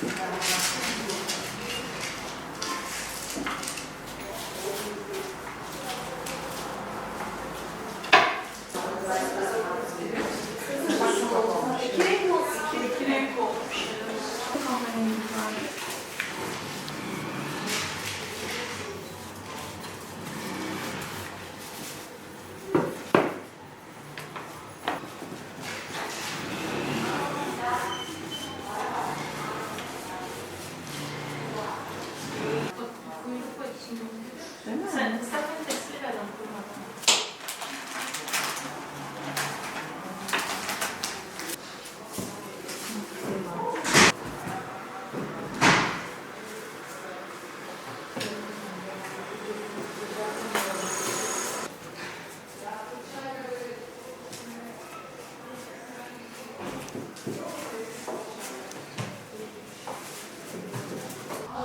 Sen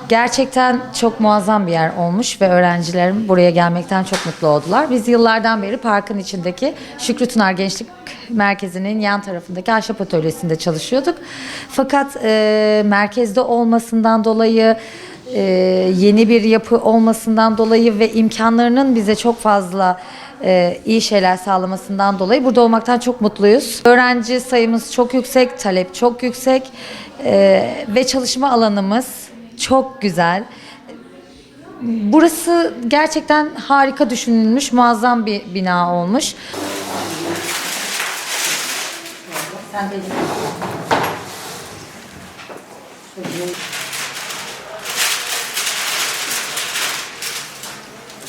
Gerçekten çok muazzam bir yer olmuş ve öğrencilerim buraya gelmekten çok mutlu oldular. Biz yıllardan beri parkın içindeki Şükrü Tunar Gençlik Merkezi'nin yan tarafındaki ahşap atölyesinde çalışıyorduk. Fakat e, merkezde olmasından dolayı e, yeni bir yapı olmasından dolayı ve imkanlarının bize çok fazla e, iyi şeyler sağlamasından dolayı burada olmaktan çok mutluyuz. Öğrenci sayımız çok yüksek, talep çok yüksek e, ve çalışma alanımız çok güzel. Burası gerçekten harika düşünülmüş, muazzam bir bina olmuş. Sen benim.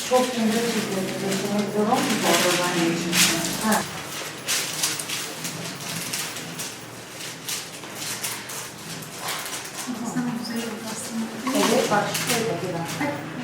Çok ince çiziyorsun. Yaşamak zor olmuyor mu? Ha. Evet, bak şöyle biraz.